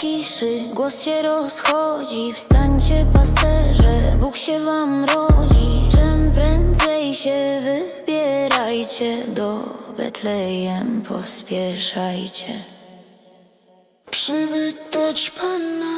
cieszy, głos się rozchodzi. Wstańcie pasterze, Bóg się wam rodzi. Czym prędzej się wybierajcie Do Betlejem pospieszajcie. Przywitać Pana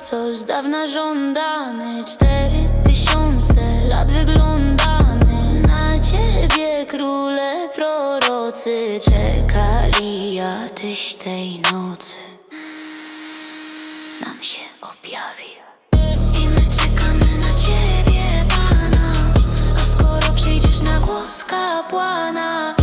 co z dawna żądany. Cztery tysiące lat wyglądamy. Na ciebie króle prorocy Czekali ja tyś tej nocy. Nam się objawił kapłana